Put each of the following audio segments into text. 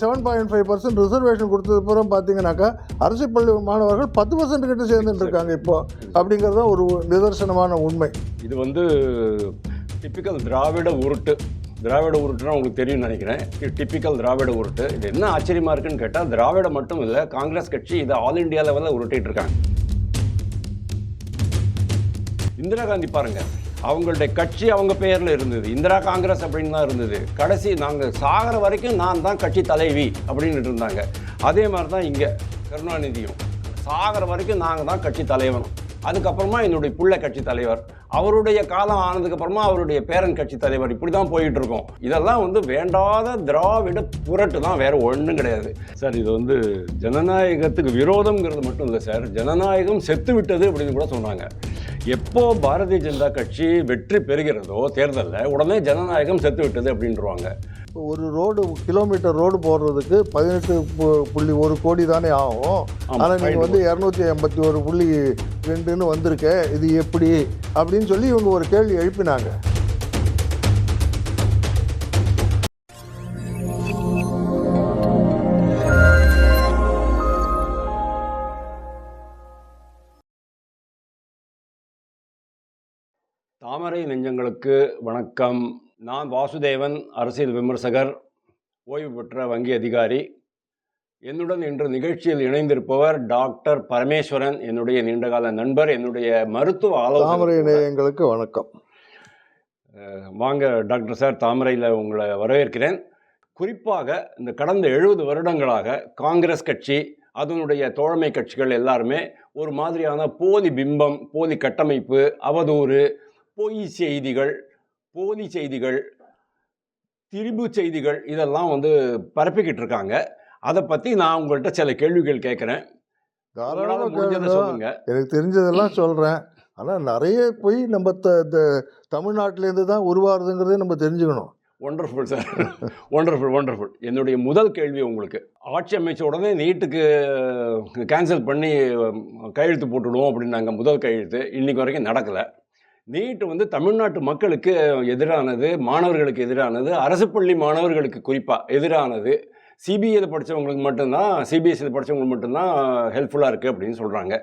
Seven point five percent reservation கொடுத்தது பூரம் பார்த்தீங்கன்னாக்கா அரசு பள்ளி மாணவர்கள் பத்து பர்சன்ட் கிட்ட சேர்ந்துட்டு இருக்காங்க இப்போ. அப்படிங்கிறது தான் ஒரு நிதர்சனமான உண்மை. இது வந்து டிப்பிக்கல் திராவிட உருட்டு. திராவிட உருட்டுனா உங்களுக்கு தெரியும்னு நினைக்கிறேன். டிப்பிக்கல் திராவிட உருட்டு. இது என்ன ஆச்சரியமா இருக்குன்னு கேட்டால் திராவிட மட்டும் இல்லை காங்கிரஸ் கட்சி இதை ஆல் இந்தியா லெவலில் உருட்டிட்டு இருக்காங்க. இந்திரா காந்தி பாருங்கள் அவங்களுடைய கட்சி அவங்க பேரில் இருந்தது. இந்திரா காங்கிரஸ் அப்படின்னு தான் இருந்தது. கடைசி நாங்கள் சாகிற வரைக்கும் நான் தான் கட்சி தலைவி அப்படின்னு இருந்தாங்க. அதே மாதிரி தான் இங்கே கருணாநிதியும். சாகிற வரைக்கும் நாங்கள் தான் கட்சி தலைவனும். அதுக்கப்புறமா என்னுடைய பிள்ளை கட்சி தலைவர். அவருடைய காலம் ஆனதுக்கப்புறமா அவருடைய பேரன் கட்சி தலைவர். இப்படி தான் போயிட்டு இருக்கோம். இதெல்லாம் வந்து வேண்டாத திராவிட புரட்டு தான் வேற ஒன்றும் கிடையாது. சார் இது வந்து ஜனநாயகத்துக்கு விரோதம்ங்கிறது மட்டும் இல்லை சார். ஜனநாயகம் செத்து விட்டது அப்படின்னு கூட சொன்னாங்க. எப்போ பாரதிய ஜனதா கட்சி வெற்றி பெறுகிறதோ தேர்தலில் உடனே ஜனநாயகம் செத்து விட்டது அப்படின்றவாங்க. இப்போ ஒரு ரோடு கிலோமீட்டர் ரோடு போடுறதுக்கு பதினெட்டு புள்ளி ஒரு கோடி தானே ஆகும். ஆனால் நீங்கள். வந்து இரநூத்தி எண்பத்தி ஒரு புள்ளி ரெண்டுன்னு வந்திருக்க இது எப்படி? அப்படின்னு சொல்லி இவங்க ஒரு கேள்வி எழுப்பினாங்க. தாமரை நெஞ்சங்களுக்கு வணக்கம். நான் வாசுதேவன் அரசியல் விமர்சகர் ஓய்வு பெற்ற வங்கி அதிகாரி. என்னுடன் இன்று நிகழ்ச்சியில் இணைந்திருப்பவர் டாக்டர் பரமேஸ்வரன் என்னுடைய நீண்டகால நண்பர் என்னுடைய மருத்துவ தாமரை ஆலோசனை நேயங்களுக்கு வணக்கம் வாங்க டாக்டர் சார் தாமரையில் உங்களை வரவேற்கிறேன். குறிப்பாக இந்த கடந்த எழுபது வருடங்களாக காங்கிரஸ் கட்சி அதனுடைய தோழமை கட்சிகள் எல்லாருமே ஒரு மாதிரியான போலி பிம்பம் போலி கட்டமைப்பு அவதூறு பொய் செய்திகள் போலி செய்திகள் திரிபு செய்திகள் இதெல்லாம் வந்து பரப்பிக்கிட்டு இருக்காங்க அதை பற்றி நான் உங்கள்கிட்ட சில கேள்விகள் கேட்குறேன். சொல்லுங்க. எனக்கு தெரிஞ்சதெல்லாம் சொல்கிறேன் ஆனால் நிறைய போய் நம்ம த தமிழ்நாட்டிலேருந்து தான் உருவாகுதுங்கிறதே நம்ம தெரிஞ்சுக்கணும். ஒண்டர்ஃபுல் சார் ஒண்டர்ஃபுல் ஒண்டர்ஃபுல் என்னுடைய முதல் கேள்வி உங்களுக்கு. ஆட்சி அமைச்ச உடனே நீட்டுக்கு கேன்சல் பண்ணி கையெழுத்து போட்டுடுவோம் அப்படின்னாங்க. முதல் கையெழுத்து. இன்னைக்கு வரைக்கும் நடக்கலை. நீட் வந்து தமிழ்நாட்டு மக்களுக்கு எதிரானது மாணவர்களுக்கு எதிரானது அரசு பள்ளி மாணவர்களுக்கு குறிப்பாக எதிரானது. சிபிஐயில் படித்தவங்களுக்கு மட்டும்தான் சிபிஎஸ்சியில் படித்தவங்களுக்கு மட்டும்தான் ஹெல்ப்ஃபுல்லாக இருக்குது அப்படின்னு சொல்கிறாங்க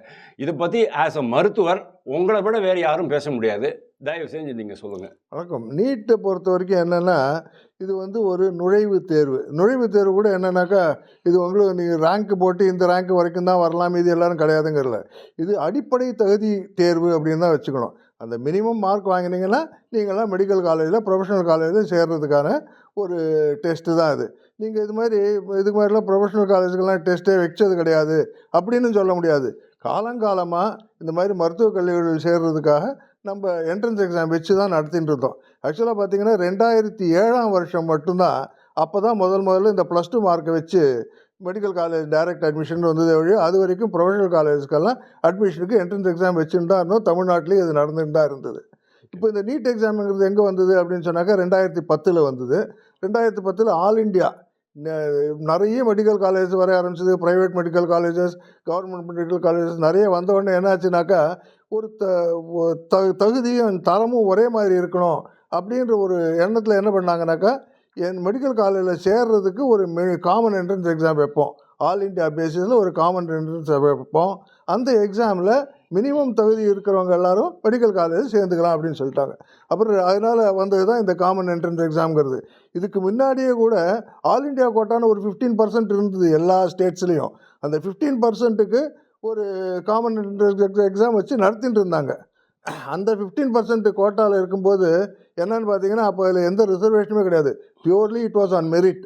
இதை பற்றி ஆஸ் அ மருத்துவர் உங்களை விட வேறு யாரும் பேச முடியாது. தயவு செஞ்சு நீங்கள் சொல்லுங்கள் வணக்கம். நீட்டை பொறுத்த வரைக்கும் என்னென்னா இது வந்து ஒரு நுழைவுத் தேர்வு. நுழைவுத் தேர்வு கூட என்னென்னாக்கா இது உங்களுக்கு நீங்கள் ரேங்க் போட்டு இந்த ரேங்க் வரைக்கும் தான் வரலாம் இது எல்லோரும் கிடையாதுங்கிறல. இது அடிப்படை தகுதி தேர்வு அப்படின்னு தான் வச்சுக்கணும். அந்த மினிமம் மார்க் வாங்கினீங்கன்னா நீங்களாம் மெடிக்கல் காலேஜில் ப்ரொஃபஷனல் காலேஜில் சேர்றதுக்கான ஒரு டெஸ்ட்டு தான் இது. நீங்கள் இது மாதிரி இதுக்கு மாதிரிலாம் ப்ரொஃபஷனல் காலேஜுக்கெல்லாம் டெஸ்ட்டே வச்சது கிடையாது அப்படின்னு சொல்ல முடியாது. காலங்காலமாக இந்த மாதிரி மருத்துவக் கல்லூரிகள் சேர்றதுக்காக நம்ம என்ட்ரன்ஸ் எக்ஸாம் வச்சு தான் நடத்திட்டு இருந்தோம். ஆக்சுவலாக பார்த்தீங்கன்னா ரெண்டாயிரத்தி ஏழாம் வருஷம் மட்டும்தான் அப்போ தான் முதல் முதல்ல இந்த ப்ளஸ் டூ மார்க்கை வச்சு மெடிக்கல் காலேஜ் டைரக்ட் அட்மிஷன் வந்தது வழி அது வரைக்கும் ப்ரொஃபஷனல் காலேஜுக்கெல்லாம் அட்மிஷனுக்கு என்ட்ரன்ஸ் எக்ஸாம் வச்சுட்டு தான் இருந்தோம் தமிழ்நாட்டிலேயே இது நடந்துட்டு தான் இருந்தது இப்போ இந்த நீட் எக்ஸாமுங்கிறது எங்கே வந்தது அப்படின்னு சொன்னாக்கா ரெண்டாயிரத்தி பத்தில் வந்தது. ரெண்டாயிரத்தி பத்தில் ஆல் இண்டியா நிறைய மெடிக்கல் காலேஜ் வர ஆரம்பிச்சது. Private medical colleges government medical colleges நிறைய வந்த உடனே என்னாச்சுனாக்கா ஒரு த தகுதியும் தரமும் ஒரே மாதிரி இருக்கணும் அப்படின்ற ஒரு எண்ணத்தில் என்ன பண்ணாங்கனாக்கா என் மெடிக்கல் காலேஜில் சேர்றதுக்கு ஒரு காமன் என்ட்ரன்ஸ் எக்ஸாம் வைப்போம். ஆல் இண்டியா பேசிஸில் ஒரு காமன் என்ட்ரன்ஸ் வைப்போம். அந்த எக்ஸாமில் மினிமம் தகுதி இருக்கிறவங்க எல்லாரும் மெடிக்கல் காலேஜ் சேர்ந்துக்கலாம் அப்படின்னு சொல்லிட்டாங்க. அப்புறம் அதனால் வந்தது தான் இந்த காமன் என்ட்ரன்ஸ் எக்ஸாம்ங்கிறது இதுக்கு முன்னாடியே கூட ஆல் இண்டியா கோட்டான ஒரு ஃபிஃப்டீன் பர்சன்ட் இருந்தது எல்லா ஸ்டேட்ஸ்லேயும் அந்த ஃபிஃப்டீன் பர்சன்ட்டுக்கு ஒரு காமன் என்ட்ரன்ஸ் எக்ஸாம் வச்சு நடத்திட்டு இருந்தாங்க. அந்த ஃபிஃப்டீன் பர்சன்ட் கோட்டாவில் இருக்கும்போது என்னென்னு பார்த்தீங்கன்னா அப்போ அதில் எந்த ரிசர்வேஷனுமே கிடையாது. Purely it was on merit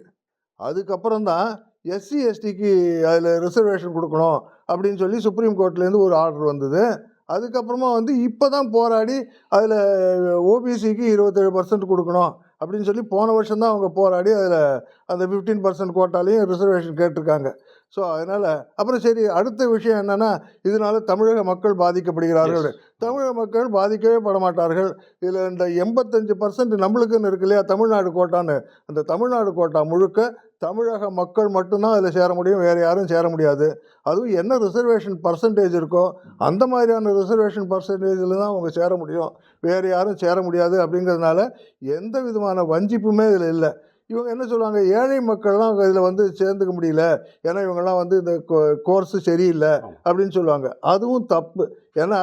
அதுக்கப்புறம் தான் எஸ்சி எஸ்டிக்கு அதில் ரிசர்வேஷன் கொடுக்கணும் அப்படின்னு சொல்லி சுப்ரீம் கோர்ட்லேருந்து ஒரு ஆர்டர் வந்தது. அதுக்கப்புறமா வந்து இப்போ தான் போராடி அதில் ஓபிசிக்கு இருபத்தேழு பர்சன்ட் கொடுக்கணும் அப்படின்னு சொல்லி போன வருஷம் தான் அவங்க போராடி அதில் அந்த ஃபிஃப்டீன் பர்சன்ட் கோட்டாலையும் ரிசர்வேஷன் கேட்டிருக்காங்க. ஸோ அதனால் அப்புறம் சரி அடுத்த விஷயம் என்னென்னா இதனால தமிழக மக்கள் பாதிக்கப்படுகிறார்கள். தமிழக மக்கள் பாதிக்கவே பட மாட்டார்கள் இதில் இந்த எண்பத்தஞ்சு பர்சன்ட் நம்மளுக்குன்னு இருக்கு இல்லையா தமிழ்நாடு கோட்டான்னு. அந்த தமிழ்நாடு கோட்டா முழுக்க தமிழக மக்கள் மட்டும்தான் அதில் சேர முடியும் வேறு யாரும் சேர முடியாது. அதுவும் என்ன ரிசர்வேஷன் பர்சன்டேஜ் இருக்கோ அந்த மாதிரியான ரிசர்வேஷன் பர்சன்டேஜில் தான் அவங்க சேர முடியும். வேறு யாரும் சேர முடியாது அப்படிங்கிறதுனால எந்த விதமான வஞ்சிப்புமே இதில் இல்லை. இவங்க என்ன சொல்லுவாங்க? ஏழை மக்கள்லாம் இதில் வந்து சேர்ந்துக்க முடியல. ஏன்னா இவங்கெல்லாம் வந்து இந்த கோர்ஸ் சரியில்லை. அப்படின்னு சொல்லுவாங்க. அதுவும் தப்பு. ஏன்னா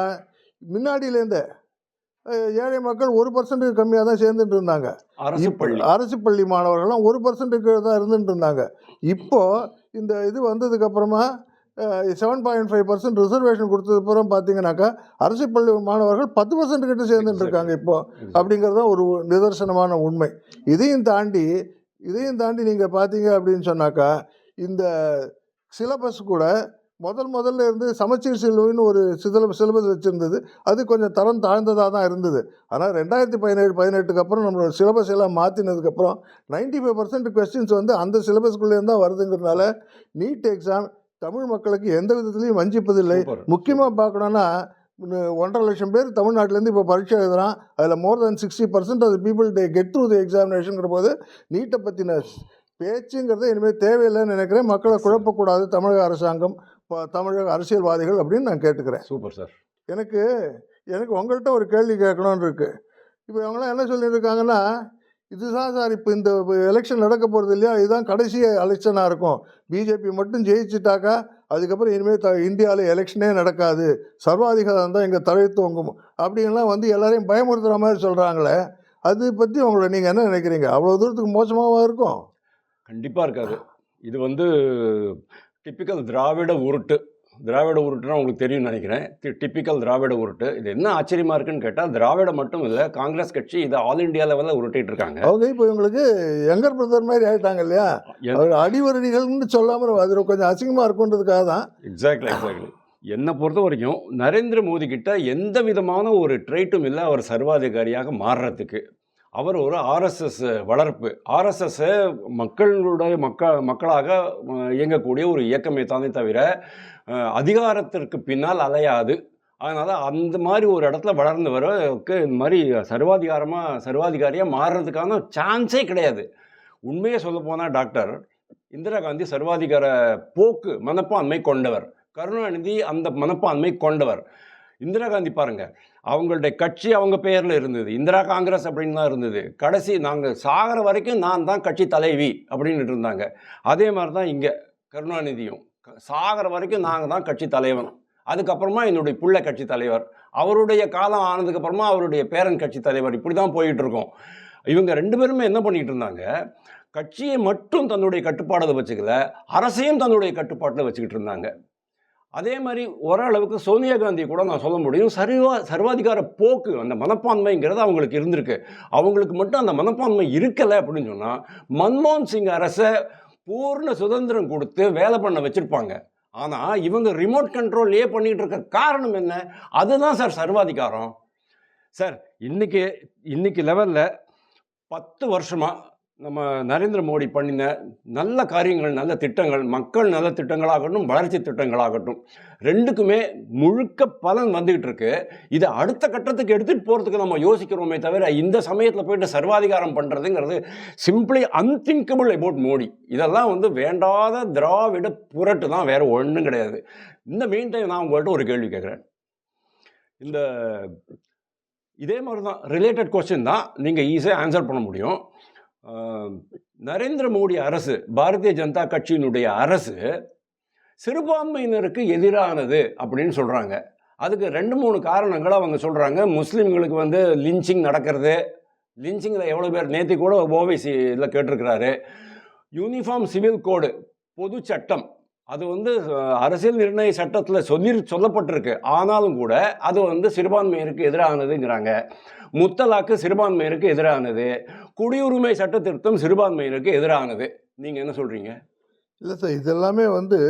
முன்னாடியிலேருந்தே ஏழை மக்கள் ஒரு பர்சன்ட்டுக்கு கம்மியாக தான் சேர்ந்துட்டு இருந்தாங்க அரசு பள்ளி. அரசு பள்ளி மாணவர்கள்லாம் ஒரு பர்சன்ட்டுக்கு தான் இருந்துட்டு இருந்தாங்க இப்போ இந்த இது வந்ததுக்கு அப்புறமா seven point five percent reservation கொடுத்தது அப்புறம் பார்த்தீங்கன்னாக்கா அரசு பள்ளி மாணவர்கள் பத்து பர்சன்ட் கிட்ட சேர்ந்துட்டு இருக்காங்க இப்போ. அப்படிங்கிறது ஒரு நிதர்சனமான உண்மை. இதையும் தாண்டி இதையும் தாண்டி நீங்கள் பார்த்தீங்க அப்படின்னு சொன்னாக்கா இந்த சிலபஸ் கூட முதல் முதல்ல இருந்து சமச்சீர் செல்வின்னு ஒரு சில சிலபஸ் வச்சுருந்தது. அது கொஞ்சம் தரம் தாழ்ந்ததாக தான் இருந்தது. ஆனால் ரெண்டாயிரத்தி பதினேழு பதினெட்டுக்கு அப்புறம் நம்மளோட சிலபஸ் எல்லாம் மாற்றினதுக்கப்புறம் நைன்டி ஃபைவ் பர்சன்ட் கொஸ்டின்ஸ் வந்து அந்த சிலபஸ்குள்ளேருந்து தான் வருதுங்கிறதுனால நீட் எக்ஸாம் தமிழ் மக்களுக்கு எந்த விதத்துலையும் வஞ்சிப்பதில்லை. முக்கியமாக பார்க்கணுன்னா ஒன்றரை லட்சம் பேர் தமிழ்நாட்டிலேருந்து இப்போ பரீட்சை எழுதுறான். அதில் more than sixty percent of people they get through the எக்ஸாமினேஷனுங்கிற போது நீட்டை பற்றின பேச்சுங்கிறது இனிமேல் தேவையில்லைன்னு நினைக்கிறேன். மக்களை குழப்பக்கூடாது. தமிழக அரசாங்கம் தமிழக அரசியல்வாதிகள் அப்படின்னு நான் கேட்டுக்கிறேன். Super sir. எனக்கு எனக்கு உங்கள்கிட்ட ஒரு கேள்வி கேட்கணும்னு இருக்கு. இப்போ இவங்களாம் என்ன சொல்லிட்டு இருக்காங்கன்னா இதுதான் சார் இப்போ இந்த எலெக்ஷன் நடக்க போகிறது இல்லையா? இதுதான் கடைசி எலெக்ஷனாக இருக்கும். பிஜேபி மட்டும் ஜெயிச்சிட்டாக்கா அதுக்கப்புறம் இனிமேல் த இந்தியாவில் எலெக்ஷனே நடக்காது. சர்வாதிகாரம் தான் எங்கள் தலை அப்படின்லாம் வந்து எல்லாரையும் பயமுறுத்துகிற மாதிரி சொல்கிறாங்களே அது பற்றி உங்களை நீங்கள் என்ன நினைக்கிறீங்க? அவ்வளோ தூரத்துக்கு மோசமாகவும் இருக்கும்? கண்டிப்பாக இருக்காது. இது வந்து டிப்பிக்கல் திராவிட உருட்டு. திராவிட உருட்டுனா உங்களுக்கு தெரியும்னு நினைக்கிறேன். டிப்பிக்கல் திராவிட உருட்டு. இது என்ன ஆச்சரியமா இருக்குன்னு கேட்டால் திராவிட மட்டும் இல்லை காங்கிரஸ் கட்சி இதை ஆல் இந்தியா லெவலில் உருட்டிட்டு இருக்காங்க. அவங்க இப்போ இவங்களுக்கு யங்கர் பிரதர் மாதிரி ஆயிட்டாங்க இல்லையா? அடிவரடிகள்னு சொல்லாமல் அது கொஞ்சம் அசிங்கமாக இருக்குன்றதுக்காக தான். எக்ஸாக்ட்லி எக்ஸாக்ட்லி என்னை பொறுத்த வரைக்கும் நரேந்திர மோடி கிட்ட எந்த விதமான ஒரு ட்ரைட்டும் இல்லை அவர் சர்வாதிகாரியாக மாறுறதுக்கு. அவர் ஒரு ஆர்எஸ்எஸ் வளர்ப்பு. ஆர்எஸ்எஸ்ஸை மக்களுடைய மக்கள் மக்களாக இயங்கக்கூடிய ஒரு இயக்கமே தானே தவிர அதிகாரத்திற்கு பின்னால் அலையாது. அதனால் அந்த மாதிரி ஒரு இடத்துல வளர்ந்து வரக்கு இந்த மாதிரி சர்வாதிகாரமாக சர்வாதிகாரியாக மாறுறதுக்கான சான்ஸே கிடையாது. உண்மையை சொல்ல போனால் டாக்டர் இந்திரா காந்தி சர்வாதிகார போக்கு மனப்பான்மை கொண்டவர். கருணாநிதி அந்த மனப்பான்மை கொண்டவர். இந்திரா காந்தி பாருங்கள் அவங்களுடைய கட்சி அவங்க பேரில் இருந்தது. இந்திரா காங்கிரஸ் அப்படின்னு தான் இருந்தது. கடைசி நாங்கள் சாகிற வரைக்கும் நான் தான் கட்சி தலைவி அப்படின்னு இருந்தாங்க. அதே மாதிரி தான் இங்கே கருணாநிதியும். க- சாகிற வரைக்கும் நாங்கள் தான் கட்சி தலைவன் அதுக்கப்புறமா என்னுடைய பிள்ளை கட்சி தலைவர். அவருடைய காலம் ஆனதுக்கப்புறமா அவருடைய பேரன் கட்சி தலைவர். இப்படி தான் போயிட்டு இருக்கோம். இவங்க ரெண்டு பேருமே என்ன பண்ணிட்டு இருந்தாங்க? கட்சியை மட்டும் தன்னுடைய கட்டுப்பாடில் வச்சுக்கல அரசையும் தன்னுடைய கட்டுப்பாட்டில் வச்சுக்கிட்டு இருந்தாங்க. அதே மாதிரி ஓரளவுக்கு சோனியா காந்தி கூட நான் சொல்ல முடியும். சர்வா சர்வாதிகார போக்கு அந்த மனப்பான்மைங்கிறது அவங்களுக்கு இருந்திருக்கு. அவங்களுக்கு மட்டும் அந்த மனப்பான்மை இருக்கலை அப்படின்னு சொன்னால் மன்மோகன் சிங் அரசை பூர்ண சுதந்திரம் கொடுத்து வேலை பண்ண வச்சுருப்பாங்க. ஆனால் இவங்க ரிமோட் கண்ட்ரோல்லையே பண்ணிகிட்டு இருக்க காரணம் என்ன? அதுதான் சார் சர்வாதிகாரம். சார் இன்றைக்கி இன்றைக்கி லெவலில் பத்து வருஷமாக நம்ம நரேந்திர மோடி பண்ணின நல்ல காரியங்கள் நல்ல திட்டங்கள் மக்கள் நல்ல திட்டங்களாகட்டும் வளர்ச்சி திட்டங்களாகட்டும் ரெண்டுக்குமே முழுக்க பலன் வந்துக்கிட்டு இருக்கு. இதை அடுத்த கட்டத்துக்கு எடுத்துகிட்டு போகிறதுக்கு நம்ம யோசிக்கிறோமே தவிர இந்த சமயத்தில் போயிட்டு சர்வாதிகாரம் பண்ணுறதுங்கிறது சிம்பிளி அன்திங்கபிள் அபவுட் மோடி. இதெல்லாம் வந்து வேண்டாத திராவிட புரட்டு தான் வேறு ஒன்றும் கிடையாது. இந்த மெயின் டைம் நான் உங்கள்கிட்ட ஒரு கேள்வி கேட்குறேன் இந்த இதே மாதிரி தான் ரிலேட்டட் கொஸ்டின் தான் நீங்கள் ஈஸியாக ஆன்சர் பண்ண முடியும். நரேந்திர மோடி அரசு பாரதிய ஜனதா கட்சியினுடைய அரசு சிறுபான்மையினருக்கு எதிரானது அப்படின்னு சொல்கிறாங்க அதுக்கு ரெண்டு மூணு காரணங்கள் அவங்க சொல்கிறாங்க முஸ்லீம்களுக்கு வந்து லிஞ்சிங் நடக்கிறது லிஞ்சிங்கில் எவ்வளோ பேர் நேற்று கூட ஓவைசி இதில் கேட்டிருக்கிறாரு யூனிஃபார்ம் சிவில் கோடு பொது சட்டம் அது வந்து அரசியல் நிர்ணய சட்டத்தில் சொல்லி சொல்லப்பட்டிருக்கு. ஆனாலும் கூட அது வந்து சிறுபான்மையினருக்கு எதிரானதுங்கிறாங்க. முத்தலாக்கு சிறுபான்மையினருக்கு எதிரானது. குடியுரிமை சட்ட திருத்தம் சிறுபான்மையினருக்கு எதிரானது. நீங்கள் என்ன சொல்கிறீங்க இல்லை சார் இதெல்லாமே வந்து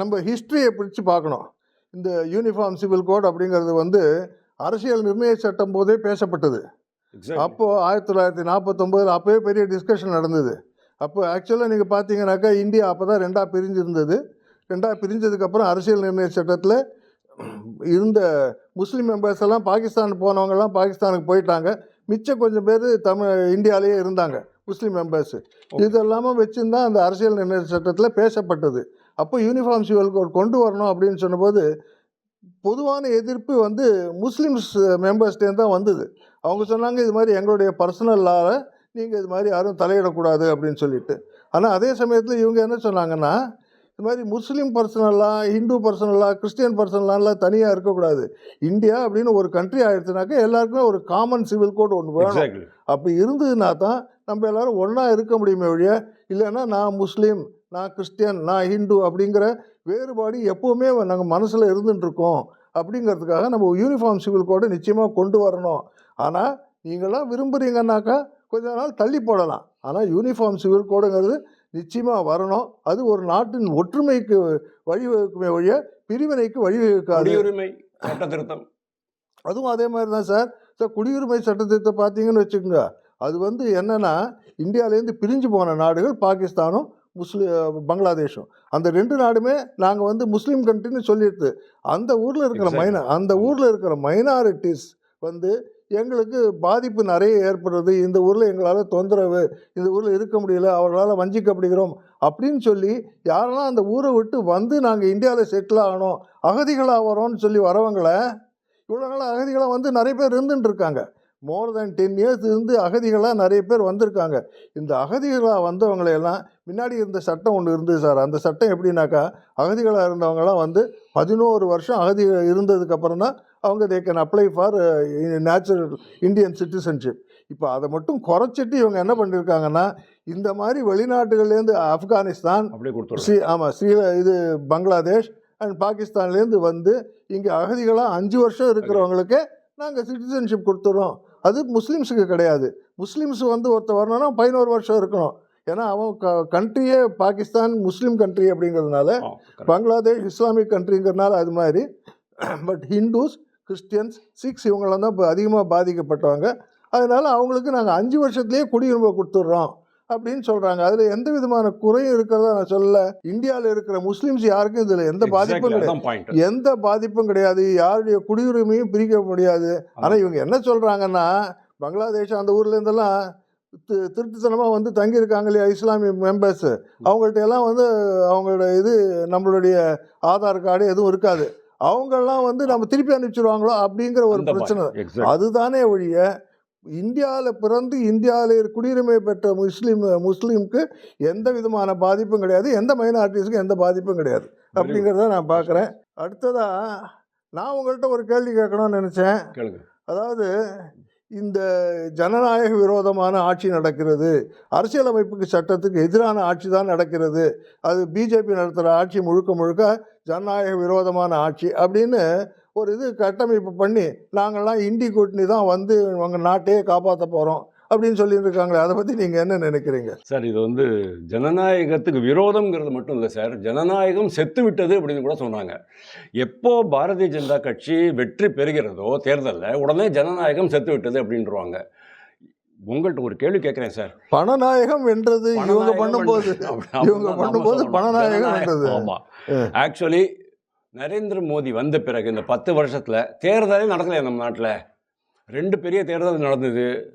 நம்ம ஹிஸ்ட்ரியை பிடிச்சு பார்க்கணும். இந்த யூனிஃபார்ம் சிவில் கோட் அப்படிங்கிறது வந்து அரசியல் நிர்ணய சட்டம் போதே பேசப்பட்டது. அப்போது ஆயிரத்தி தொள்ளாயிரத்தி நாற்பத்தொம்போதில் அப்போவே பெரிய டிஸ்கஷன் நடந்தது. அப்போ ஆக்சுவலாக நீங்கள் பார்த்தீங்கன்னாக்கா இந்தியா அப்போ தான் ரெண்டாக பிரிஞ்சிருந்தது. ரெண்டாக பிரிஞ்சதுக்கப்புறம் அரசியல் நிர்ணய சட்டத்தில் இருந்த முஸ்லீம் மெம்பர்ஸ் எல்லாம் பாகிஸ்தான் போனவங்கெல்லாம் பாகிஸ்தானுக்கு போயிட்டாங்க. மிச்சம் கொஞ்சம் பேர் தமிழ் இந்தியாவிலேயே இருந்தாங்க முஸ்லீம் மெம்பர்ஸு இதெல்லாமல் வச்சுருந்தா அந்த அரசியல் நிர்ணய சட்டத்தில் பேசப்பட்டது. அப்போ யூனிஃபார்ம் சிவில் கோட் கொண்டு வரணும் அப்படின்னு சொன்னபோது பொதுவான எதிர்ப்பு வந்து முஸ்லீம்ஸ் மெம்பர்ஸ்டேருந்து தான் வந்தது. அவங்க சொன்னாங்க இது மாதிரி எங்களுடைய பர்சனல் லாவை நீங்கள் இது மாதிரி யாரும் தலையிடக்கூடாது அப்படின்னு சொல்லிட்டு. ஆனால் அதே சமயத்தில் இவங்க என்ன சொன்னாங்கன்னா இது மாதிரி முஸ்லீம் பர்சனலாக ஹிந்து பர்சனலாக கிறிஸ்டியன் பர்சனலாலாம் தனியாக இருக்கக்கூடாது. இந்தியா அப்படின்னு ஒரு கண்ட்ரி ஆயிடுச்சுனாக்கா எல்லாருக்குமே ஒரு காமன் சிவில் கோட் ஒன்று வேணும். அப்படி இருந்ததுனா தான் நம்ம எல்லாரும் ஒன்றா இருக்க முடியுமே ஒழிய இல்லைன்னா நான் முஸ்லீம் நான் கிறிஸ்டியன் நான் ஹிந்து அப்படிங்கிற வேறுபாடு எப்போவுமே நாங்கள் மனசில் இருந்துட்டு இருக்கோம். அப்படிங்கிறதுக்காக நம்ம யூனிஃபார்ம் சிவில் கோடை நிச்சயமாக கொண்டு வரணும். ஆனால் நீங்களாம் விரும்புகிறீங்கன்னாக்கா கொஞ்ச நாள் தள்ளி போடலாம். ஆனால் யூனிஃபார்ம் சிவில் கோடுங்கிறது நிச்சயமாக வரணும். அது ஒரு நாட்டின் ஒற்றுமைக்கு வழிவகுக்குமே ஒழிய பிரிவினைக்கு வழிவகுக்காது குடியுரிமை சட்ட திருத்தம் அதுவும் அதே மாதிரி தான் சார். சார் குடியுரிமை சட்டத்திட்டத்தை பார்த்தீங்கன்னு வச்சுக்கோங்க. அது வந்து என்னென்னா இந்தியாவிலேருந்து பிரிஞ்சு போன நாடுகள் பாகிஸ்தானும் முஸ்லி பங்களாதேஷும். அந்த ரெண்டு நாடுமே நாங்கள் வந்து முஸ்லீம் கண்ட்ரின்னு சொல்லிடுது. அந்த ஊரில் இருக்கிற. மைனா அந்த ஊரில் இருக்கிற மைனாரிட்டிஸ் வந்து எங்களுக்கு பாதிப்பு நிறைய ஏற்படுறது இந்த ஊரில் எங்களால் தொந்தரவு இந்த ஊரில் இருக்க முடியல அவர்களால் வஞ்சிக்கப்படுகிறோம் அப்படின்னு சொல்லி யாரெல்லாம் அந்த ஊரை விட்டு வந்து நாங்கள் இந்தியாவில் செட்டில் ஆகணும் அகதிகளாக வரோம்னு சொல்லி வரவங்களை இவ்வளோ நாள் அகதிகளாக வந்து நிறைய பேர் இருந்துட்டு இருக்காங்க. மோர் தேன் டென் இயர்ஸ் இருந்து அகதிகளாக நிறைய பேர் வந்திருக்காங்க. இந்த அகதிகளாக வந்தவங்களையெல்லாம் முன்னாடி இருந்த சட்டம் ஒன்று இருந்தது சார். அந்த சட்டம் எப்படின்னாக்கா அகதிகளாக இருந்தவங்களாம் வந்து பதினோரு வருஷம் அகதி இருந்ததுக்கப்புறம் தான் அவங்க they can apply for natural Indian citizenship இப்போ அதை மட்டும் குறைச்சிட்டு இவங்க என்ன பண்ணியிருக்காங்கன்னா இந்த மாதிரி வெளிநாட்டுகள்லேருந்து ஆப்கானிஸ்தான் ஸ்ரீ ஆமாம் ஸ்ரீ இது பங்களாதேஷ் அண்ட் பாகிஸ்தான்லேருந்து வந்து இங்கே அகதிகளாக அஞ்சு வருஷம் இருக்கிறவங்களுக்கு நாங்கள் சிட்டிசன்ஷிப் கொடுத்துறோம். அது முஸ்லீம்ஸுக்கு கிடையாது. முஸ்லீம்ஸ் வந்து ஒருத்தர் வரணும்னா பதினோரு வருஷம் இருக்கணும். ஏன்னா அவன் க கண்ட்ரியே பாகிஸ்தான் முஸ்லீம் கண்ட்ரி அப்படிங்கிறதுனால பங்களாதேஷ் இஸ்லாமிக் கண்ட்ரிங்கிறதுனால அது மாதிரி பட் ஹிந்துஸ் கிறிஸ்டியன்ஸ் சிக்ஸ் இவங்களாம் தான் இப்போ அதிகமாக பாதிக்கப்பட்டவங்க. அதனால் அவங்களுக்கு நாங்கள் அஞ்சு வருஷத்துலேயே குடியுரிமை கொடுத்துட்றோம் அப்படின்னு சொல்கிறாங்க அதில் எந்த விதமான குறையும் இருக்கிறதா நான் சொல்லல. இந்தியாவில் இருக்கிற முஸ்லீம்ஸ் யாருக்கும் இதில் எந்த பாதிப்பும் கிடையாது. எந்த பாதிப்பும் கிடையாது. யாருடைய குடியுரிமையும் பிரிக்க முடியாது. ஆனால் இவங்க என்ன சொல்கிறாங்கன்னா பங்களாதேஷ் அந்த ஊர்ல இருந்தெல்லாம் தி- திருட்டுத்தனமாக வந்து தங்கியிருக்காங்க இல்லையா இஸ்லாமிய மெம்பர்ஸ் அவங்கள்ட்ட எல்லாம் வந்து அவங்களோட இது நம்மளுடைய ஆதார் கார்டு எதுவும் இருக்காது. அவங்கெல்லாம் வந்து நம்ம திருப்பி அனுப்பிச்சிருவாங்களோ அப்படிங்கிற ஒரு பிரச்சனை. அதுதானே ஒழிய இந்தியாவில் பிறந்து இந்தியாவில் குடியுரிமை பெற்ற முஸ்லீம் முஸ்லீமுக்கு எந்த விதமான பாதிப்பும் கிடையாது எந்த மைனாரிட்டிஸுக்கும் எந்த பாதிப்பும் கிடையாது. அப்படிங்கிறத நான் பார்க்குறேன். அடுத்ததாக நான் உங்கள்கிட்ட ஒரு கேள்வி கேட்கணும்னு நினச்சேன். அதாவது இந்த ஜனநாயக விரோதமான ஆட்சி நடக்கிறது. அரசியலமைப்புக்கு சட்டத்துக்கு எதிரான ஆட்சி தான் நடக்கிறது. அது பிஜேபி நடத்துகிற ஆட்சி முழுக்க முழுக்க ஜனநாயக விரோதமான ஆட்சி அப்படின்னு ஒரு இது கட்டமைப்பு பண்ணி நாங்கள்லாம் இந்தி கூட்டணி தான் வந்து உங்கள் நாட்டையே காப்பாற்ற போகிறோம் அப்படின்னு சொல்லிட்டு இருக்காங்களே அதை பற்றி நீங்கள் என்ன நினைக்கிறீங்க? சார் இது வந்து ஜனநாயகத்துக்கு விரோதம்ங்கிறது மட்டும் இல்லை சார். ஜனநாயகம் செத்து விட்டது அப்படின்னு கூட சொன்னாங்க. எப்போ பாரதிய ஜனதா கட்சி வெற்றி பெறுகிறதோ தேர்தலில் உடனே ஜனநாயகம் செத்து விட்டது அப்படின்றவாங்க. உங்கள்கிட்ட ஒரு கேள்வி கேட்குறேன் சார். பணநாயகம் வென்றது இவங்க பண்ணும்போது. இவங்க பண்ணும்போது. பணநாயகம் ஜனநாயகம் வென்றது. ஆமா. ஆக்சுவலி நரேந்திர மோடி வந்த பிறகு இந்த பத்து வருஷத்துல தேர்தலே நடக்கல நம்ம நாட்டில்? ரெண்டு பெரிய தேர்தல் நடந்தது.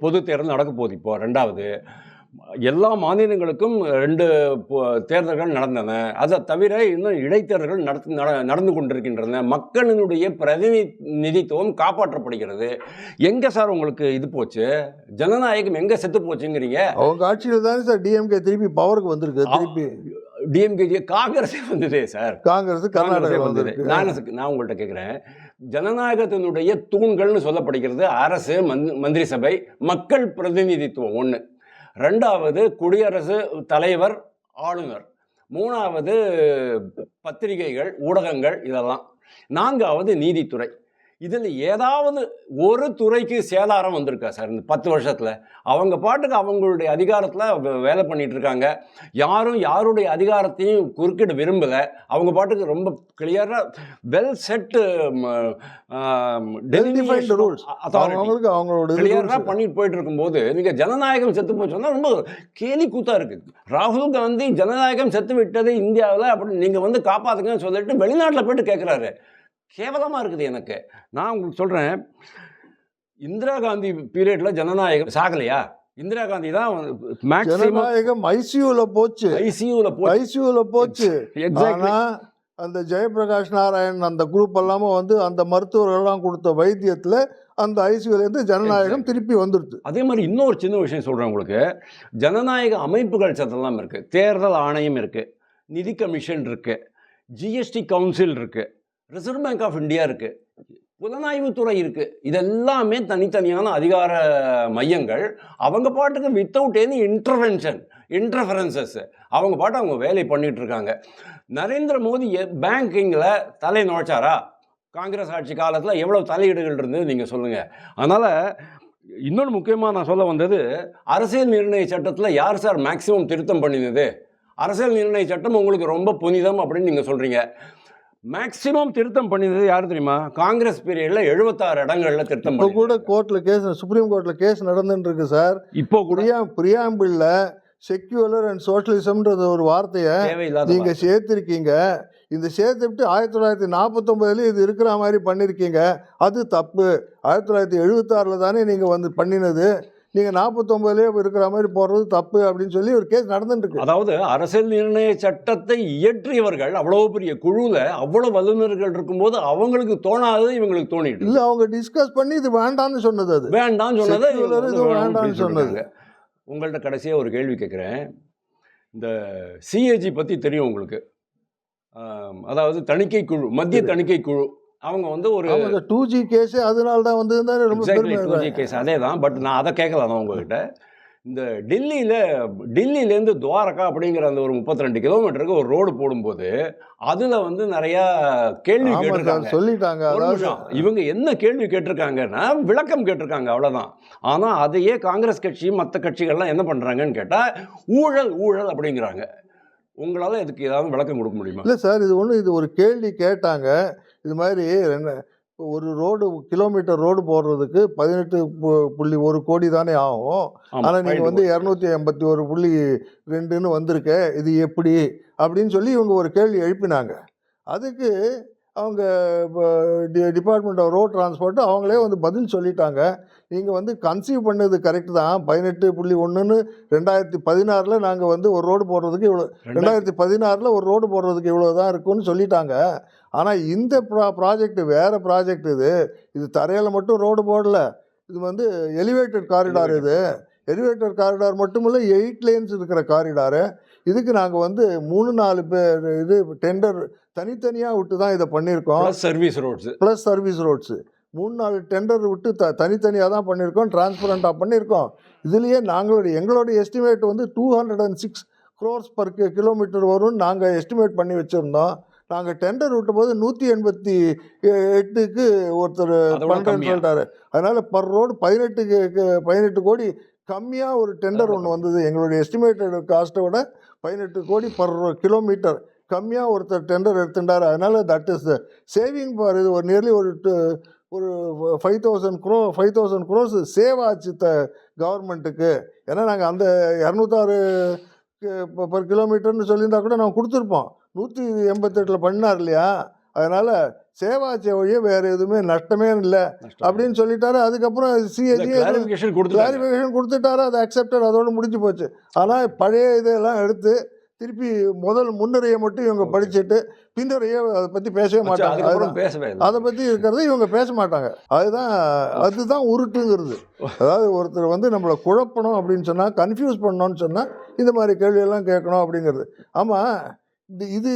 பொது தேர்தல் நடக்க போகுது இப்போ ரெண்டாவது. எல்லா மாநிலங்களுக்கும் ரெண்டு தேர்தல்கள் நடந்தன. அதை தவிர இன்னும் இடைத்தேர்தல்கள் நடத்து நட- நடந்து கொண்டிருக்கின்றன. மக்களினுடைய பிரதிநிதித்துவம் காப்பாற்றப்படுகிறது. எங்க சார் உங்களுக்கு இது போச்சு? ஜனநாயகம் எங்க செத்து போச்சுங்கிறீங்க? அவங்க ஆட்சியில் தானே சார் டிஎம்கே திருப்பி பவருக்கு வந்திருக்கு. திருப்பி டிஎம்கே காங்கிரஸே வந்ததே சார். காங்கிரஸ் கர்நாடகா வந்தது. நான் நான் உங்கள்கிட்ட கேட்குறேன் ஜனநாயகத்தினுடைய தூண்கள்னு சொல்லப்படுகிறது அரசு மந்த் மந்திரி சபை மக்கள் பிரதிநிதித்துவம் ஒன்று ரெண்டாவது குடியரசு தலைவர் ஆளுநர். மூணாவது பத்திரிகைகள் ஊடகங்கள் இதெல்லாம். நான்காவது நீதித்துறை. இதில் ஏதாவது ஒரு துறைக்கு சேதாரம் வந்திருக்கா சார்? இந்த பத்து வருஷத்தில். அவங்க பாட்டுக்கு அவங்களுடைய அதிகாரத்தில் வேலை பண்ணிட்டு இருக்காங்க யாரும் யாருடைய அதிகாரத்தையும் குறுக்கிட விரும்பலை. அவங்க பாட்டுக்கு ரொம்ப கிளியராக வெல் செட் Well-defined rules. அவங்களுக்கு அவங்களோட கிளியராக. பண்ணிட்டு போயிட்டு இருக்கும்போது நீங்க ஜனநாயகம் செத்து போச்சுன்னா ரொம்ப கேலி கூத்தா இருக்கு. ராகுல் காந்தி ஜனநாயகம் செத்து விட்டது இந்தியாவில் அப்படி நீங்க வந்து காப்பாத்துங்கன்னு சொல்லிட்டு வெளிநாட்டில் போயிட்டு கேட்குறாரு கேவலமா இருக்குது எனக்கு. நான் உங்களுக்கு சொல்றேன் இந்திரா காந்தி பீரியட்ல ஜனநாயகம் சாகலையா? இந்திரா காந்தி தான் ஜனநாயகம் ஐசியூல போச்சு. ஐசியூல போய் ஐசியூல போச்சு. ஆனா அந்த ஜெயபிரகாஷ் நாராயண் அந்த குரூப் எல்லாமே வந்து அந்த மருத்துவர்கள்லாம் கொடுத்த வைத்தியத்துல அந்த ஐசியூலேருந்து ஜனநாயகம் திருப்பி வந்துடுது. அதே மாதிரி இன்னொரு சின்ன விஷயம் சொல்கிறேன் உங்களுக்கு. ஜனநாயக அமைப்புகள் சட்டம்லாம் இருக்குது தேர்தல் ஆணையம் இருக்குது நிதி கமிஷன் இருக்குது ஜிஎஸ்டி கவுன்சில் இருக்குது ரிசர்வ் பேங்க் ஆஃப் இந்தியா இருக்குது புலனாய்வுத்துறை இருக்குது இதெல்லாமே தனித்தனியான அதிகார மையங்கள். அவங்க பாட்டுக்கு வித்தவுட் எனி இன்டர்வென்ஷன் இன்டர்ஃபரன்சஸ் அவங்க பாட்டு அவங்க வேலை பண்ணிகிட்டு இருக்காங்க. நரேந்திர மோடி பேங்கிங்கில் தலை நுழைச்சாரா? காங்கிரஸ் ஆட்சி காலத்தில் எவ்வளோ தலையீடுகள் இருந்தது நீங்கள் சொல்லுங்கள் அதனால் இன்னொன்று முக்கியமாக நான் சொல்ல வந்தது அரசியல் நிர்ணய சட்டத்தில் யார் சார் மேக்சிமம் திருத்தம் பண்ணினது? அரசியல் நிர்ணய சட்டம் உங்களுக்கு ரொம்ப புனிதம் அப்படின்னு நீங்கள் சொல்கிறீங்க மேக்சிமம் திருத்தம் பண்ணினது யார் தெரியுமா? காங்கிரஸ் பீரியடில் எழுபத்தாறு இடங்கள்ல திருத்தம் இப்போ கூட. கோர்ட்டில் கேஸ் சுப்ரீம் கோர்ட்டில் கேஸ் நடந்துட்டு இருக்கு சார் இப்போ கூட பிரியா பிரியாம்பிளில் செக்யூலர் அண்ட் சோஷலிசம்ன்றது ஒரு வார்த்தையை தேவையில்லாத நீங்க சேர்த்திருக்கீங்க. இந்த சேர்த்துட்டு ஆயிரத்தி தொள்ளாயிரத்தி நாற்பத்தொம்பதுல இது இருக்கிற மாதிரி பண்ணியிருக்கீங்க அது தப்பு. ஆயிரத்தி தொள்ளாயிரத்தி எழுபத்தாறில் தானே நீங்கள் வந்து பண்ணினது. நீங்கள் நாற்பத்தொம்பதுலேயே இருக்கிற மாதிரி போடுறது தப்பு அப்படின்னு சொல்லி ஒரு கேஸ் நடந்துட்டு இருக்கு அதாவது அரசியல் நிர்ணய சட்டத்தை இயற்றியவர்கள் அவ்வளவு பெரிய குழுல அவ்வளவு வல்லுநர்கள் இருக்கும்போது அவங்களுக்கு தோணாதது இவங்களுக்கு தோணிட்டு இல்லை அவங்க டிஸ்கஸ் பண்ணி இது வேண்டாம்னு சொன்னது அது. வேண்டாம் சொன்னதை இது வேண்டாம்னு சொல்லி சொன்னது. சொல்றாங்க. உங்கள்ட்ட கடைசியாக ஒரு கேள்வி கேட்குறேன் இந்த சிஏஜி பற்றி தெரியும் உங்களுக்கு. அதாவது தணிக்கை குழு மத்திய தணிக்கை குழு. அவங்க வந்து ஒரு டூ ஜி கேஸ் அதனால தான் வந்து டூ ஜி கேஸ் அதே தான் பட் நான் அதை கேட்கல நான் உங்ககிட்ட. இந்த டெல்லியில் டெல்லியிலேருந்து துவாரகா அப்படிங்கிற அந்த ஒரு முப்பத்தி ரெண்டு கிலோமீட்டருக்கு ஒரு ரோடு போடும்போது அதில் வந்து நிறையா கேள்வி கேட்டிருக்காங்க. சொல்லிட்டாங்க. இவங்க என்ன கேள்வி கேட்டிருக்காங்கன்னா விளக்கம் கேட்டிருக்காங்க அவ்வளவுதான். ஆனா அதையே காங்கிரஸ் கட்சி மற்ற கட்சிகள்லாம் என்ன பண்றாங்கன்னு கேட்டா ஊழல் ஊழல் அப்படிங்கிறாங்க. உங்களால இதுக்கு ஏதாவது விளக்கம் கொடுக்க முடியுமா? இல்லை சார் இது ஒன்றும் இது ஒரு கேள்வி கேட்டாங்க. இது மாதிரி என்ன ஒரு ரோடு கிலோமீட்டர் ரோடு போடுறதுக்கு பதினெட்டு புள்ளி ஒரு கோடி தானே ஆகும். ஆனால் நீங்கள் வந்து. இரநூத்தி எண்பத்தி ஒரு புள்ளி ரெண்டுன்னு வந்திருக்க இது எப்படி? அப்படின்னு சொல்லி இவங்க ஒரு கேள்வி எழுப்பினாங்க. அதுக்கு அவங்க டிபார்ட்மெண்ட் ஆஃப் ரோட் டிரான்ஸ்போர்ட் அவங்களே வந்து பதில் சொல்லிட்டாங்க. நீங்கள் வந்து கன்சீவ் பண்ணது கரெக்ட் தான். பதினெட்டு புள்ளி ஒன்றுன்னு ரெண்டாயிரத்தி பதினாறில் நாங்கள் வந்து ஒரு ரோடு போடுறதுக்கு இவ்வளோ ரெண்டாயிரத்தி பதினாறில் ஒரு ரோடு போடுறதுக்கு இவ்வளோ தான் இருக்குன்னு சொல்லிட்டாங்க. ஆனால் இந்த ப்ரா ப்ராஜெக்ட் வேறு ப்ராஜெக்ட் இது. இது தரையில் மட்டும் ரோடு போடல. இது வந்து எலிவேட்டட் காரிடார் இது. எலிவேட்டட் காரிடார் மட்டும் இல்லை எயிட் லேன்ஸ் இருக்கிற காரிடாரு இதுக்கு நாங்கள் வந்து மூணு நாலு பேர் இது டெண்டர் தனித்தனியாக விட்டு தான் இதை பண்ணியிருக்கோம். Service roads plus service roads மூணு நாலு டெண்டர் விட்டு த தனித்தனியாக தான் பண்ணியிருக்கோம் டிரான்ஸ்பரண்ட்டாக பண்ணியிருக்கோம். இதுலேயே நாங்களுடைய எங்களுடைய எஸ்டிமேட் வந்து two hundred and six crores per kilometre வரும்னு நாங்கள் எஸ்டிமேட் பண்ணி வச்சுருந்தோம். நாங்கள் டெண்டர் விட்டபோது நூற்றி எண்பத்தி எட்டுக்கு ஒருத்தர் பண்ணுறேன்னு? சொல்லிட்டாரு. அதனால் பர் ரோடு பதினெட்டுக்கு பதினெட்டு கோடி கம்மியாக ஒரு டெண்டர் ஒன்று வந்தது. எங்களுடைய எஸ்டிமேட்டட் காஸ்ட்டை விட பதினெட்டு கோடி பர் கிலோமீட்டர் கம்மியாக ஒருத்தர் டெண்டர் எடுத்துட்டார். அதனால் தட் இஸ் சேவிங் பார் இது ஒரு நியர்லி ஒரு two- ஒரு five thousand grow five thousand crores save ஆச்சு த கவர்மெண்ட்டுக்கு ஏன்னா நாங்கள் அந்த இரநூத்தாறு பர் கிலோமீட்டர்னு சொல்லியிருந்தா கூட நம்ம கொடுத்துருப்போம். நூற்றி எண்பத்தெட்டில் பண்ணார் இல்லையா? அதனால் சேவாச்சே வழியே வேறு எதுவுமே நஷ்டமே இல்லை அப்படின்னு சொல்லிட்டாரு. அதுக்கப்புறம் சிஏஜி கொடுத்துட்டாங்க கிளாரிஃபிகேஷன் கொடுத்துட்டாரு. அது அக்செப்டட் அதோட முடிஞ்சு போச்சு. ஆனால் பழைய இதெல்லாம் எடுத்து திருப்பி முதல் முன்னுரையை மட்டும் இவங்க படிச்சுட்டு பின்னுரையை அதை பற்றி பேசவே மாட்டாங்க. அதுதான். பேசவே அதை பற்றி இருக்கிறத இவங்க பேச மாட்டாங்க. அதுதான் அதுதான் உருட்டுங்கிறது. அதாவது ஒருத்தர் வந்து நம்மளை குழப்பணும் அப்படின்னு சொன்னால் கன்ஃபியூஸ் பண்ணணும்னு சொன்னால் இந்த மாதிரி கேள்வியெல்லாம் கேட்கணும் அப்படிங்கிறது. ஆமாம் இந்த இது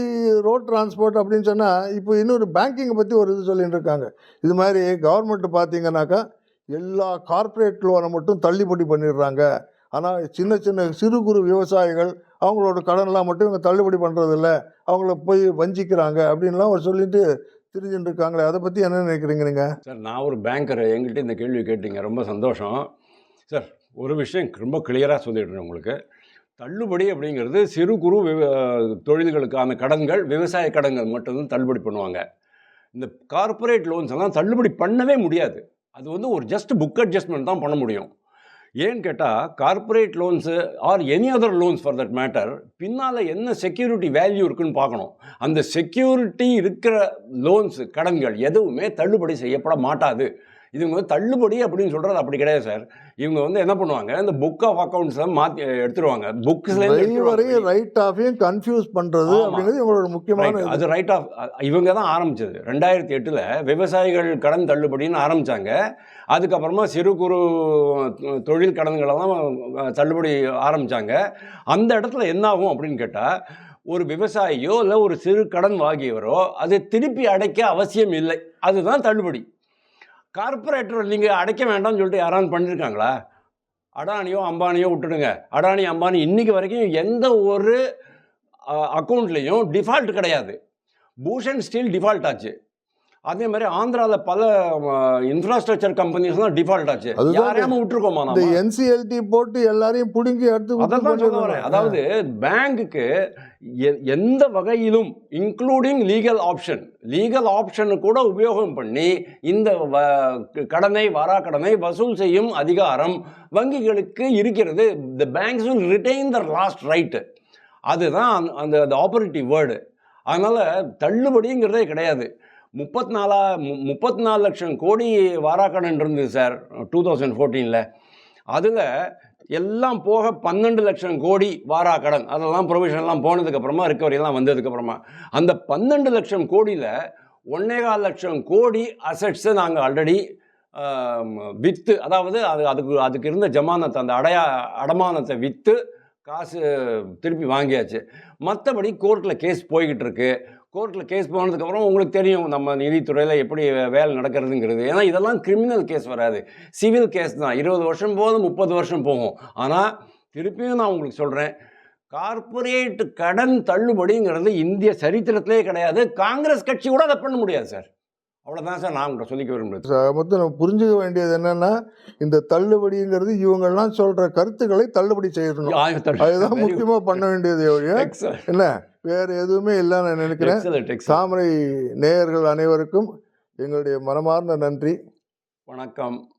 ரோட் டிரான்ஸ்போர்ட் அப்படின்னு சொன்னால் இப்போ இன்னொரு பேங்கிங்கை பற்றி ஒரு இது சொல்லிட்டு இருக்காங்க. இது மாதிரி கவர்மெண்ட் பார்த்தீங்கன்னாக்கா எல்லா கார்ப்பரேட் லோனை மட்டும் தள்ளுபடி பண்ணிடுறாங்க. ஆனால் சின்ன சின்ன சிறு குறு விவசாயிகள் அவங்களோட கடன்லாம் மட்டும் இவங்க தள்ளுபடி பண்ணுறதில்ல அவங்கள போய் வஞ்சிக்கிறாங்க அப்படின்லாம் அவர் சொல்லிட்டு தெரிஞ்சுட்டு இருக்காங்களே. அதை பற்றி என்ன நினைக்கிறீங்க நீங்கள் சார் நான் ஒரு பேங்கர் எங்கிட்ட இந்த கேள்வி கேட்டீங்க. ரொம்ப சந்தோஷம். சார் ஒரு விஷயம் ரொம்ப கிளியராக சொல்லிடுறேன் உங்களுக்கு. தள்ளுபடி அப்படிங்கிறது சிறு குறு விவ தொழில்களுக்கான கடன்கள் விவசாய கடன்கள் மட்டும்தான் தள்ளுபடி பண்ணுவாங்க. இந்த கார்ப்பரேட் லோன்ஸ் எல்லாம் தள்ளுபடி பண்ணவே முடியாது. அது வந்து ஒரு ஜஸ்ட் புக் அட்ஜஸ்ட்மெண்ட் தான் பண்ண முடியும். ஏன்னு கேட்டால் corporate loans or any other loans for that matter பின்னால் என்ன செக்யூரிட்டி வேல்யூ இருக்குன்னு பார்க்கணும். அந்த செக்யூரிட்டி இருக்கிற லோன்ஸு கடன்கள் எதுவுமே தள்ளுபடி செய்யப்பட மாட்டாது. இதுங்க வந்து தள்ளுபடி அப்படின்னு சொல்றது அப்படி கிடையாது சார். இவங்க வந்து என்ன பண்ணுவாங்க இந்த புக் ஆஃப் அக்கௌண்ட்ஸ்ல மாத்தி எடுத்துருவாங்க. புக்ஸ்ல டிரைவரையும் ரைட் ஆஃபையும் கன்ஃபியூஸ் பண்றது ஆமா. அப்படிங்கிறது இவங்களோட முக்கியமான. அது ரைட் ஆஃப் இவங்க தான் ஆரம்பிச்சது. ரெண்டாயிரத்தி எட்டில் விவசாயிகள் கடன் தள்ளுபடின்னு ஆரம்பிச்சாங்க. அதுக்கப்புறமா சிறு குறு தொழில் கடன்களெல்லாம் தள்ளுபடி ஆரம்பிச்சாங்க. அந்த இடத்துல என்ன ஆகும் அப்படின்னு கேட்டால் ஒரு விவசாயியோ இல்லை ஒரு சிறு கடன் வாங்கியவரோ அதை திருப்பி அடைக்க அவசியம் இல்லை. அதுதான் தள்ளுபடி. கார்பரேட்டர் நீங்கள் அடைக்க வேண்டாம்னு சொல்லிட்டு யாராவது பண்ணியிருக்காங்களா அடானியோ அம்பானியோ விட்டுடுங்க. அடானி அம்பானி இன்றைக்கி வரைக்கும் எந்த ஒரு அக்கௌண்ட்லேயும் டிஃபால்ட் கிடையாது. பூஷன் ஸ்டீல் டிஃபால்ட் ஆச்சு. அதே மாதிரி ஆந்திராவில் பல இன்ஃப்ராஸ்ட்ரக்சர் கம்பெனிஸ்லாம் டிஃபால்ட் ஆச்சு. யாரையாம விட்டுருக்கோமா இந்த என்சிஎல்டி போட்டு எல்லாரையும் புடுங்கி எடுத்து அதான் சொல்ல வரேன். அதாவது பேங்க்குக்கு எந்த வகையிலும் including legal option legal option கூட உபயோகம் பண்ணி இந்த வ- கடனை வரா கடனை வசூல் செய்யும் அதிகாரம் வங்கிகளுக்கு இருக்கிறது. The banks will retain the last right அதுதான் அந்த- அந்த அந்த ஆப்பரேட்டிவ் வேர்டு அதனால் தள்ளுபடிங்கிறதே கிடையாது. முப்பத்தி நாலா முப்பத்தி நாலு லட்சம் கோடி வாராக்கடன் இருந்தது சார் டூ தௌசண்ட் ஃபோர்டீனில். அதில் எல்லாம் போக பன்னெண்டு லட்சம் கோடி வாரா கடன் அதெல்லாம் ப்ரொவிஷன்லாம் போனதுக்கப்புறமா ரிக்கவரியெல்லாம் வந்ததுக்கப்புறமா. அந்த பன்னெண்டு லட்சம் கோடியில் ஒன்னேகால் லட்சம் கோடி அசட்ஸை நாங்கள் ஆல்ரெடி விற்று அதாவது அது அதுக்கு அதுக்கு இருந்த ஜமானத்தை அந்த அடையா அடமானத்தை விற்று காசு திருப்பி வாங்கியாச்சு. மற்றபடி கோர்ட்டில் கேஸ் போய்கிட்டு இருக்கு. கோர்ட்டில் கேஸ் போனதுக்கப்புறம் உங்களுக்கு தெரியும் நம்ம நீதித்துறையில் எப்படி வேலை நடக்கிறதுங்கிறது. ஏன்னா இதெல்லாம் கிரிமினல் கேஸ் வராது. சிவில் கேஸ் தான். இருபது வருஷம் போதும் முப்பது வருஷம் போகும். ஆனால் திருப்பியும் நான் உங்களுக்கு சொல்கிறேன் கார்பரேட் கடன் தள்ளுபடிங்கிறது இந்திய சரித்திரத்திலே கிடையாது. காங்கிரஸ் கட்சி கூட அதை பண்ண முடியாது சார். அவ்வளோதான் சார் நான் உங்கள்கிட்ட சொல்லிக்க விரும்புறது. ச- மொத்தம் நம்ம புரிஞ்சுக்க வேண்டியது என்னன்னா இந்த தள்ளுபடிங்கிறது இவங்கெல்லாம் சொல்ற கருத்துக்களை தள்ளுபடி செய்யணும். அதுதான் முக்கியமா பண்ண வேண்டியது ஒழிய என்ன வேற எதுவுமே இல்லை நான் நினைக்கிறேன். தாமரை நேயர்கள் அனைவருக்கும் எங்களுடைய மனமார்ந்த நன்றி. வணக்கம்.